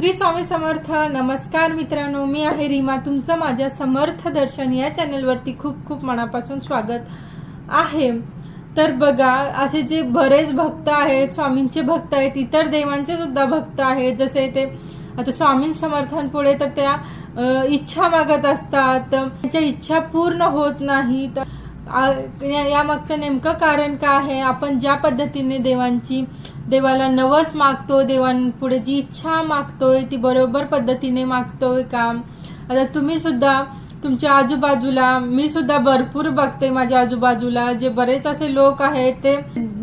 श्री स्वामी समर्थ नमस्कार मित्रांनो. मी आहे रीमा. तुमचं माझ्या समर्थ दर्शन या चॅनलवरती खूप खूप मनापासून स्वागत आहे. तर बघा असे जे बरेच भक्त आहेत स्वामींचे भक्त आहेत इतर देवांचे सुद्धा भक्त आहेत. जसे ते आता स्वामी समर्थांपुढे तर त्या इच्छा मागत असतात. त्यांच्या इच्छा पूर्ण होत नाही यामागचं या मागचं नेमकं कारण काय आहे? आपण ज्या पद्धतीने देवांची देवाला नवस मागतो देवांपुढे जी इच्छा मागतोय ती बरोबर पद्धतीने मागतोय का? आता तुम्ही सुद्धा तुमच्या आजूबाजूला मी सुद्धा भरपूर बघते माझ्या आजूबाजूला जे बरेच असे लोक आहेत ते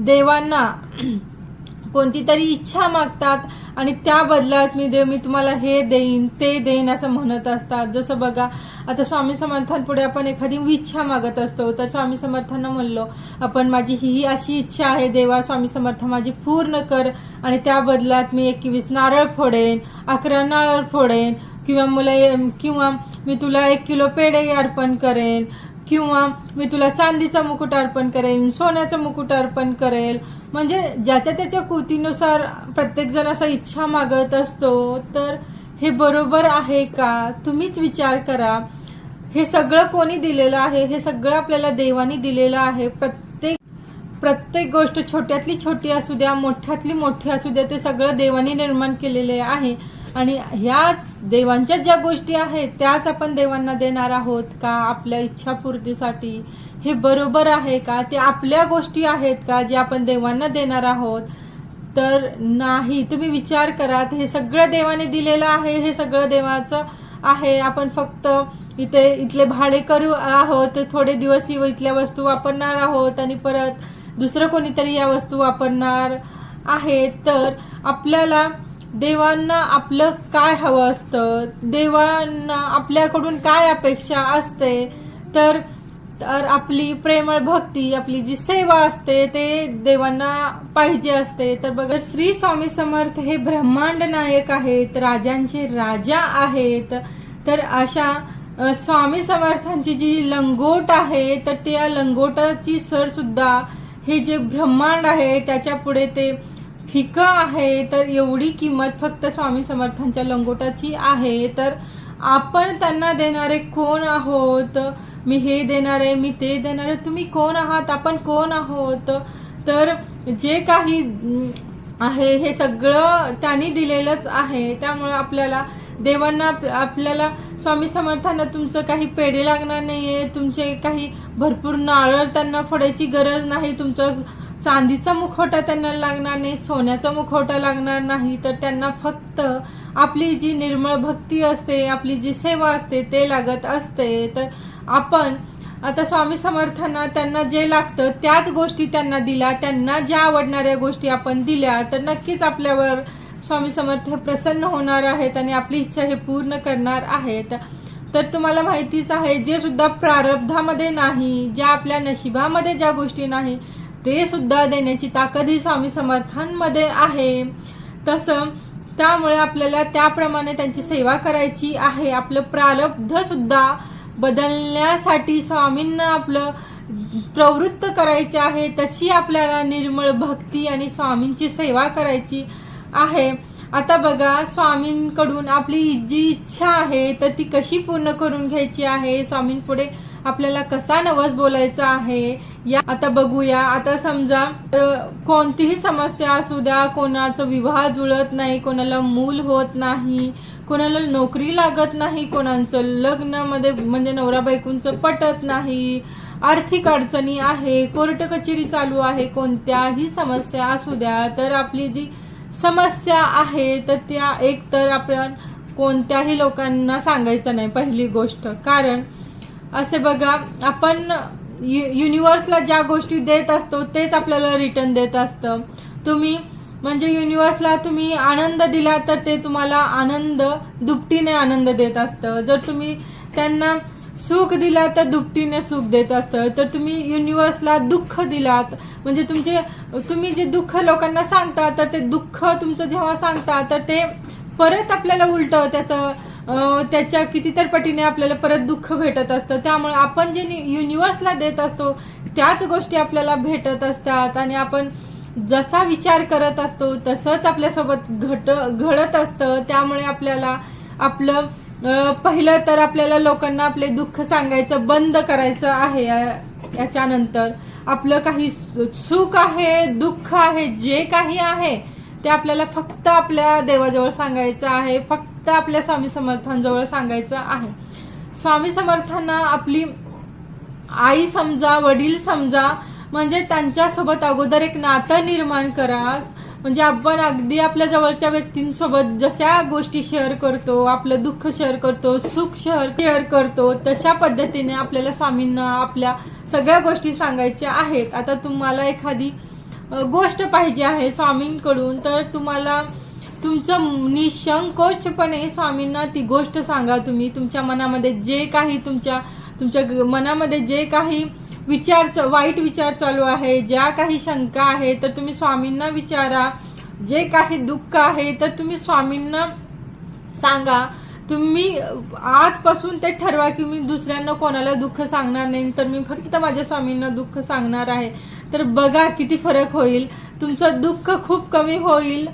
देवांना कोणती तरी इच्छा मागतात आणि त्या बदल्यात मी देव मी तुम्हाला हे देईन ते देईन असं म्हणत असतात. जसं बघा आता स्वामी समर्थांपुढे आपण एखादी इच्छा मागत असतो तर स्वामी समर्थांना म्हणलो आपण माझी ही ही अशी इच्छा आहे देवा स्वामी समर्थ माझी पूर्ण कर आणि त्या बदलात मी एकवीस नारळ फोडेन अकरा नारळ फोडेन किंवा मला किंवा मी तुला एक किलो पेढे अर्पण करेन किंवा मी तुला चांदीचा मुकुट अर्पण करेन सोन्याचा मुकुट अर्पण करेल. म्हणजे ज्याच्या त्याच्या कृतीनुसार प्रत्येक जण असा इच्छा मागत असतो तर हे बरोबर आहे का? तुम्हीच विचार करा. हे सगळं कोणी दिलेलं आहे हे सगळं आपल्याला देवानी दिलेलं आहे. प्रत्येक प्रत्येक गोष्ट छोट्यातली छोटी असू द्या मोठ्यातली मोठी असू द्या ते सगळं देवानी निर्माण केलेले आहे. आणि ह्याच देवांच्या ज्या गोष्टी आहेत त्याच आपण देवांना देणार आहोत का? आपल्या इच्छापूर्तीसाठी. हे बरोबर आहे का? ते आपल्या गोष्टी आहेत का जे आपण देवांना देणार आहोत? तर नाही. तुम्ही विचार करा हे सगळं देवाने दिलेलं आहे हे सगळं देवाचं आहे. आपण फक्त इथे इथले भाडेकर आहोत थोडे दिवस इथल्या वस्तू वापरणार आहोत आणि परत दुसरं कोणीतरी या वस्तू वापरणार आहे तर आपल्याला देवांना आपलं काय हवं असतं? देवांना आपल्याकडून काय अपेक्षा असते? तर तर आपली प्रेमळ भक्ती आपली जी सेवा असते ते देवांना पाहिजे असते. तर बघा श्री स्वामी समर्थ हे ब्रह्मांड नायक आहेत राजांचे राजा आहेत. तर अशा स्वामी समर्थांची जी लंगोट आहे तर त्या लंगोटाची सर सुद्धा हे जे ब्रह्मांड आहे त्याच्या पुढे ते फिकं आहे तर एवढी किंमत फक्त स्वामी समर्थांच्या लंगोटाची आहे. तर आपण त्यांना देणारे कोण आहोत? मी हे देणार आहे मी ते देणार आहे. तुम्ही कोण आहात? आपण कोण आहोत? तर जे काही आहे हे सगळं त्यांनी दिलेलंच आहे. त्यामुळे आपल्याला देवांना आप- आपल्याला स्वामी समर्थांना तुमचं काही पेढे लागणार नाहीये तुमचे काही भरपूर नारळ त्यांना फोडायची गरज नाही तुमचं चांदीचा मुखवटा त्यांना लागणार नाही सोन्याचा मुखवटा लागणार नाही तर त्यांना फक्त आपली जी निर्मळ भक्ती असते आपली जी सेवा असते ते लागत असते. तर आपण आता स्वामी समर्थांना त्यांना जे लागतं त्याच गोष्टी त्यांना दिल्या त्यांना ज्या आवडणाऱ्या गोष्टी आपण दिल्या तर नक्कीच आपल्यावर स्वामी समर्थ हे प्रसन्न होणार आहेत आणि आपली इच्छा हे पूर्ण करणार आहेत. तर तुम्हाला माहितीच आहे जे सुद्धा प्रारब्धामध्ये नाही ज्या आपल्या नशिबामध्ये ज्या गोष्टी नाही ते सुद्धा देण्याची ताकद ही स्वामी समर्थांमध्ये आहे. तसं त्यामुळे आपल्याला त्याप्रमाणे त्यांची सेवा करायची आहे. आपलं प्रारब्ध सुद्धा बदलण्यासाठी स्वामींना आपलं प्रवृत्त करायचे आहे. तशी आपल्याला निर्मळ भक्ती आणि स्वामींची सेवा करायची आहे. आता बघा स्वामींकडून आपली जी इच्छा आहे तर ती कशी पूर्ण करून घ्यायची आहे? स्वामींपुढे आपल्याला कसा नवस बोलायचा आहे? या आता बघूया. आता समजा कोणतीही समस्या असू द्या कोणाचं विवाह जुळत नाही कोणाला मूल होत नाही कोणाला नोकरी लागत नाही कोणाचं लग्नामध्ये म्हणजे नवरा बायकूंचं पटत नाही आर्थिक अडचणी आहे कोर्ट कचेरी चालू आहे कोणत्याही समस्या असू द्या तर आपली जी समस्या आहे तर त्या एक तर आपण कोणत्याही लोकांना सांगायचं नाही पहिली गोष्ट. कारण असे बघा आपण यु- युनिवर्सला ज्या गोष्टी देत असतो तेच आपल्याला रिटर्न देत असतं. तुम्ही म्हणजे युनिवर्सला तुम्ही आनंद दिला तर ते तुम्हाला आनंद दुपटीने आनंद देत असतं. जर तुम्ही त्यांना सुख दिला तर दुपटीने सुख देत असतं. तर तुम्ही युनिव्हर्सला दुःख दिलात. म्हणजे तुमचे तुम्ही जे दुःख लोकांना सांगता तर ते दुःख तुमचं जेव्हा सांगता तर ते परत आपल्याला उलट त्याचं त्याच्या कितीतर पटीने आपल्याला परत दुःख भेटत असतं. त्यामुळे आपण जे युनिव्हर्सला देत असतो त्याच गोष्टी आपल्याला भेटत असतात. आणि आपण जसा विचार करत असतो तसंच आपल्यासोबत घट घडत असतं. त्यामुळे आपल्याला आपलं पहिलं तर आपल्याला लोकांना आपले दुःख सांगायचं बंद करायचं आहे या- याच्यानंतर. आपलं काही सुख आहे दुःख आहे जे काही आहे ते आपल्याला फक्त आपल्या देवाजवळ सांगायचं आहे फक्त आपल्या स्वामी समर्थांजवळ सांगायचं आहे. स्वामी समर्थांना आपली आई समजा वडील समजा म्हणजे त्यांच्यासोबत अगोदर एक नातं निर्माण करा म्हणजे आपण अगदी आपल्या जवळच्या व्यक्तींसोबत जशा गोष्टी शेअर करतो आपलं दुःख शेअर करतो सुख शेअर शेअर करतो तशा पद्धतीने आपल्याला स्वामींना आपल्या सगळ्या गोष्टी सांगायच्या आहेत. आता तुम्हाला एखादी गोष्ट पाहिजे आहे स्वामींकडून तर तुम्हाला तुमचं निशंकोचपणे स्वामींना ती गोष्ट सांगा तुम्ही. तुमच्या मनामध्ये जे काही तुमच्या तुमच्या मनामध्ये जे काही विचार वाईट विचार चालू आहे. ज्या काही शंका आहे तर तुम्ही स्वामींना विचारा. जे काही दुःख आहे तर तुम्ही स्वामींना सांगा. तुम्ही आजपासून ते ठरवा की मी दुसऱ्यांना कोणाला दुःख सांगणार नाही तर मी फक्त माझ्या स्वामींना दुःख सांगणार आहे. तर बघा किती फरक होईल. तुमचं दुःख खूप कमी होईल.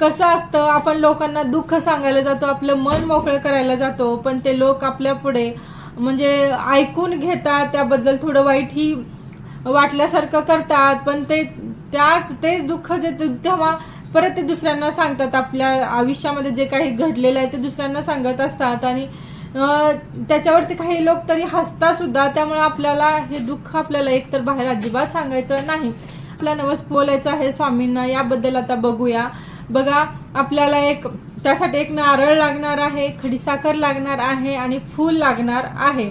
कसं असतं आपण लोकांना दुःख सांगायला जातो आपलं मन मोकळं करायला जातो पण ते लोक आपल्या पुढे म्हणजे ऐकून घेतात त्याबद्दल थोडं वाईटही वाटल्यासारखं करतात पण ते त्याच तेच दुःख जे ते- तेव्हा परत ते दुसऱ्यांना सांगतात आपल्या आयुष्यामध्ये जे काही घडलेलं आहे ते दुसऱ्यांना सांगत असतात आणि त्याच्यावरती काही लोक तरी हसता सुद्धा त्यामुळे आपल्याला हे दुःख आपल्याला एकतर बाहेर अजिबात सांगायचं नाही. आपला नवस बोलायचं आहे स्वामींना याबद्दल आता बघूया. बघा आपल्याला एक त्यासाठी एक नारळ लागणार आहे खडीसाखर लागणार आहे आणि फूल लागणार आहे.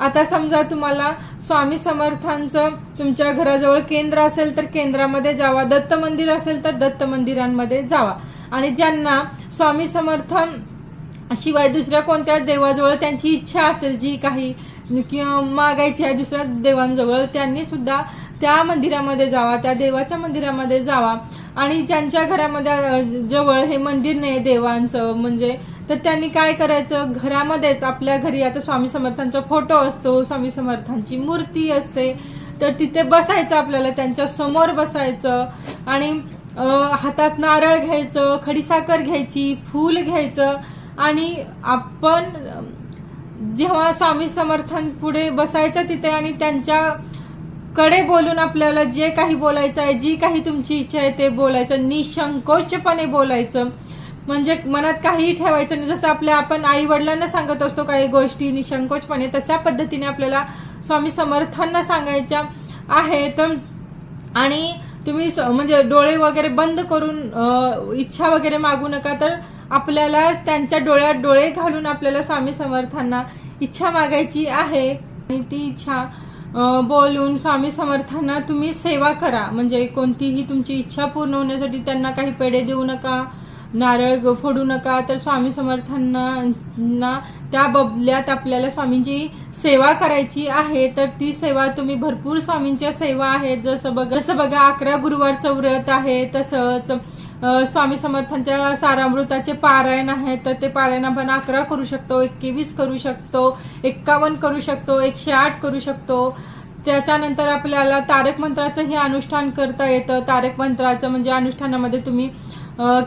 आता समजा तुम्हाला स्वामी समर्थांचं तुमच्या घराजवळ केंद्र असेल तर केंद्रामध्ये जावा दत्त मंदिर असेल तर दत्त मंदिरांमध्ये जावा. आणि ज्यांना स्वामी समर्थ शिवाय दुसऱ्या कोणत्या देवाजवळ त्यांची इच्छा असेल जी काही किंवा मागायची आहे दुसऱ्या देवांजवळ त्यांनी सुद्धा त्या मंदिरामध्ये जावा त्या देवाच्या मंदिरामध्ये जावा. आणि ज्यांच्या घरामध्ये जवळ हे मंदिर नाही देवांचं म्हणजे तर त्यांनी काय करायचं? घरामध्येच आपल्या घरी आता स्वामी समर्थांचा फोटो असतो स्वामी समर्थांची मूर्ती असते. तर तिथे बसायचं आपल्याला त्यांच्यासमोर बसायचं आणि हातात नारळ घ्यायचं खडीसाखर घ्यायची फूल घ्यायचं आणि आपण जेव्हा स्वामी समर्थांपुढे बसायचं तिथे आणि त्यांच्या कडे बोलून आपल्याला जे काही बोलायचं आहे जी काही तुमची इच्छा आहे ते बोलायचं निसंकोचपणे बोलायचं. म्हणजे मनात काहीही ठेवायचं नाही. जसं आपल्या आपण आई वडिलांना सांगत असतो काही गोष्टी निसंकोचपणे तशा पद्धतीने आपल्याला स्वामी समर्थांना सांगायच्या आहेत. आणि तुम्ही स- म्हणजे डोळे वगैरे बंद करून इच्छा वगैरे मागू नका. तर आपल्याला त्यांच्या डोळ्यात डोळे घालून आपल्याला स्वामी समर्थांना इच्छा मागायची आहे. आणि ती इच्छा बोलून स्वामी समर्थांना तुम्ही सेवा करा. म्हणजे कोणतीही तुमची इच्छा पूर्ण होण्यासाठी त्यांना काही पेढे देऊ नका नारळ फोडू नका. तर स्वामी समर्थांना त्या बबल्यात आपल्याला स्वामींची सेवा करायची आहे. तर ती सेवा तुम्ही भरपूर स्वामींच्या सेवा आहेत. जसं बघा जसं बघा अकरा गुरुवारचं व्रत आहे तसंच स्वामी समर्थांच्या सारामृताचे पारायण आहे तर ते पारायण आपण अकरा करू शकतो एकवीस करू शकतो एक्कावन्न करू शकतो एकशे आठ करू शकतो. त्याच्यानंतर आपल्याला तारक मंत्राचंही अनुष्ठान करता येतं. तारक मंत्राचं म्हणजे अनुष्ठानामध्ये तुम्ही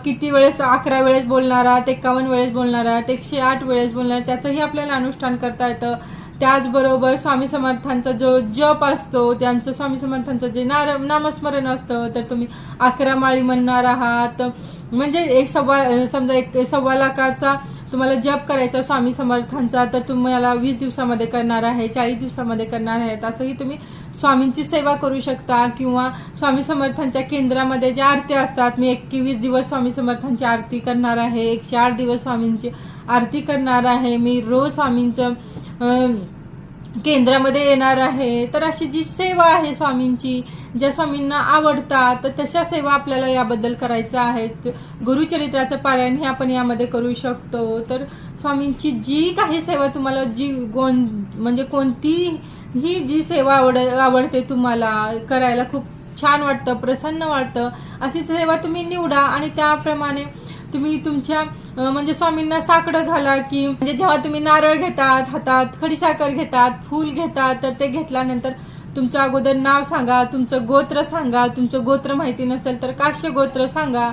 किती वेळेस अकरा वेळेस बोलणार आहात एकावन्न वेळेस बोलणार आहात एकशे आठ वेळेस बोलणार त्याचंही आपल्याला अनुष्ठान करता येतं. त्याचबरोबर स्वामी समर्थांचा जो जप असतो त्यांचं स्वामी समर्थांचं जे नार नामस्मरण असतं तर तुम्ही अकरा माळी म्हणणार आहात. म्हणजे एक सव्वा समजा एक सव्वा लाखाचा तुम्हाला जप करायचा स्वामी समर्थांचा तर तुम्हाला वीस दिवसामध्ये करणार आहे चाळीस दिवसामध्ये करणार आहेत असंही तुम्ही स्वामींची सेवा करू शकता किंवा स्वामी समर्थांच्या केंद्रामध्ये ज्या आरती असतात मी एकवीस दिवस स्वामी समर्थांची आरती करणार आहे एकशे आठ दिवस स्वामींची आरती करणार आहे. मी रोज स्वामींचं केंद्रामध्ये येणार आहे. तर अशी जी सेवा आहे स्वामींची ज्या स्वामींना आवडतात तर तशा सेवा आपल्याला याबद्दल करायचं आहेत. गुरुचरित्राचं पारायण हे आपण यामध्ये करू शकतो. तर स्वामींची जी काही सेवा तुम्हाला जी कोण म्हणजे कोणती ही जी सेवा आवड आवडते तुम्हाला करायला खूप छान वाटतं प्रसन्न वाटतं अशी सेवा तुम्ही निवडा आणि त्याप्रमाणे तुम्ही तुमच्या म्हणजे स्वामींना साकडं घाला की म्हणजे जेव्हा तुम्ही नारळ घेतात हातात खडीसाखर घेतात फूल घेतात तर ते घेतल्यानंतर तुमच्या अगोदर नाव सांगा तुमचं गोत्र सांगा तुमचं गोत्र माहिती नसेल तर काश्य गोत्र सांगा.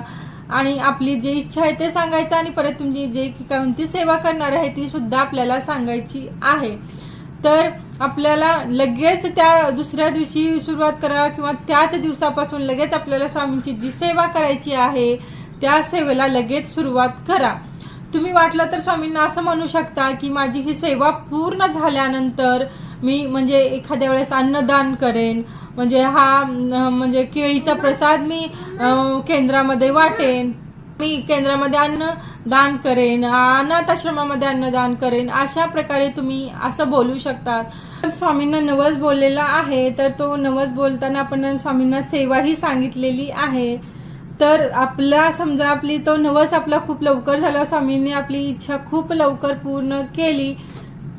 आणि आपली जी इच्छा आहे ते सांगायचं आणि परत तुमची जे काय कोणती सेवा करणार आहे ती सुद्धा आपल्याला सांगायची आहे. तर आपल्याला लगेच त्या दुसऱ्या दिवशी सुरुवात करा किंवा त्याच दिवसापासून लगेच आपल्याला स्वामींची जी सेवा करायची आहे त्या सेवेला लगेच सुरुवात करा. तुम्ही वाटलं तर स्वामींना असं म्हणू शकता की माझी ही सेवा पूर्ण झाल्यानंतर मी म्हणजे एखाद्या वेळेस अन्नदान करेन. म्हणजे हा म्हणजे केळीचा प्रसाद मी केंद्रामध्ये वाटेन. मी केंद्रामध्ये अन्न दान करेन अनाथ आश्रमामध्ये अन्नदान करेन अशा प्रकारे तुम्ही असं बोलू शकतात. स्वामींना नवस बोललेला आहे तर तो नवस बोलताना आपण स्वामींना सेवाही सांगितलेली आहे. तर आपला समजा आपली तो नवस आपला खूप लवकर झाला स्वामींनी आपली इच्छा खूप लवकर पूर्ण केली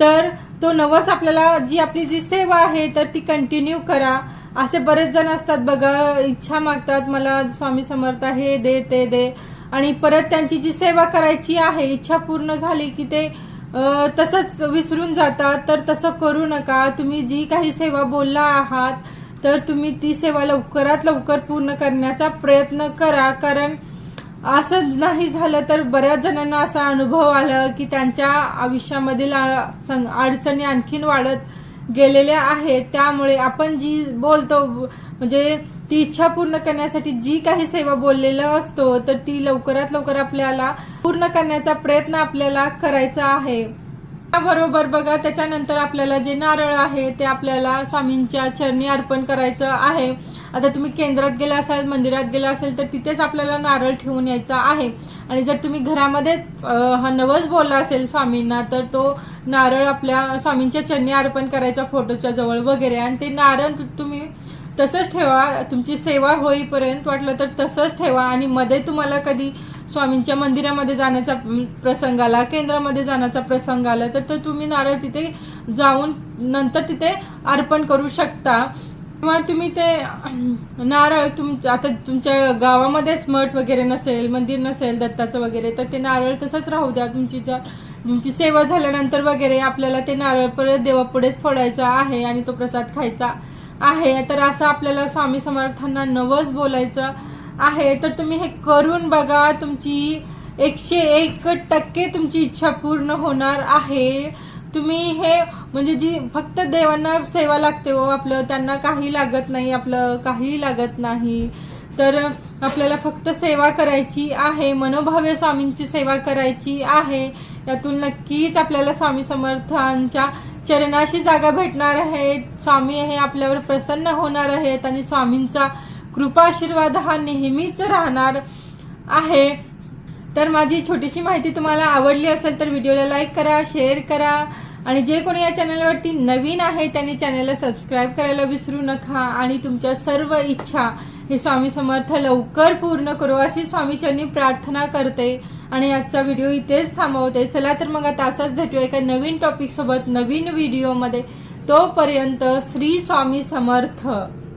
तर तो नवस आपल्याला जी आपली जी सेवा आहे तर ती कंटिन्यू करा. असे बरेच जण असतात बघा इच्छा मागतात मला स्वामी समर्थ हे दे ते दे. आणि परत त्यांची जी सेवा करायची आहे इच्छा पूर्ण झाली की ते तसंच विसरून जातात. तर तसं करू नका. तुम्ही जी काही सेवा बोलला आहात तर तुम्ही ती सेवा लवकरात लवकर पूर्ण करण्याचा प्रयत्न करा. कारण असं नाही झालं तर बऱ्याच जणांना असा अनुभव आला की त्यांच्या आयुष्यामधील अडचणी आणखीन वाढत गेलेल्या आहेत. त्यामुळे आपण जी बोलतो म्हणजे ती इच्छा पूर्ण करण्यासाठी जी काही सेवा बोललेलं असतो तर ती लवकरात लवकर आपल्याला पूर्ण करण्याचा प्रयत्न आपल्याला करायचा आहे. बरोबर बघा त्याच्यानंतर आपल्याला जे नारळ आहे ते आपल्याला स्वामींच्या चरणी अर्पण करायचं आहे. आता तुम्ही केंद्रात गेला असाल मंदिरात गेला असेल तर तिथेच आपल्याला नारळ ठेवून यायचा आहे. आणि जर तुम्ही घरामध्येच हा नवस बोलला असेल स्वामींना तर तो नारळ आपल्या स्वामींच्या चरणी अर्पण करायचा फोटोच्या जवळ वगैरे. आणि ते नारळ तु- तुम्ही तसंच ठेवा. तुमची सेवा होईपर्यंत वाटलं तर तसंच ठेवा. आणि मध्ये तुम्हाला कधी स्वामींच्या मंदिरामध्ये जाण्याचा प्रसंग आला केंद्रामध्ये जाण्याचा प्रसंग आला तर तो तुम्ही नारळ तिथे जाऊन नंतर तिथे अर्पण करू शकता. किंवा तुम्ही ते नारळ तुम आता तुमच्या गावामध्येच मठ वगैरे नसेल मंदिर नसेल दत्ताचं वगैरे तर ते नारळ तसंच राहू द्या. तुमची जर तुमची सेवा झाल्यानंतर वगैरे आपल्याला ते नारळ परत देवापुढेच फोडायचा आहे आणि तो प्रसाद खायचा आहे. तर असं आपल्याला स्वामी समर्थांना नवस बोलायचं आहे तर तुम्ही हे करून बघा. तुमची एकशे एक टक्के तुमची इच्छा पूर्ण होणार आहे. तुम्ही हे म्हणजे जी फक्त देवांना सेवा लागते हो आपलं त्यांना काही लागत नाही आपलं काही लागत नाही. तर आपल्याला फक्त सेवा करायची आहे मनोभावे स्वामींची सेवा करायची आहे. यातून नक्कीच आपल्याला स्वामी समर्थांच्या चरणाशी जागा भेटणार आहे. स्वामी हे आपल्यावर प्रसन्न होणार आहेत आणि स्वामींचा कृपाशीर्वाद हा नेहमीच राहणार आहे. तर माझी छोटीशी माहिती तुम्हाला आवडली असेल तर व्हिडिओला लाईक करा शेअर करा. आणि जे कोणी या चॅनलवरती नवीन आहे त्यांनी चॅनलला सबस्क्राईब करायला विसरू नका. आणि तुमच्या सर्व इच्छा हे स्वामी समर्थ लवकर पूर्ण करू अशी स्वामीचरणी प्रार्थना करते. आणि आजचा व्हिडिओ इथेच थांबवते. चला तर मग आता असाच भेटूया एका नवीन टॉपिकसोबत नवीन व्हिडिओमध्ये तोपर्यंत श्री स्वामी समर्थ.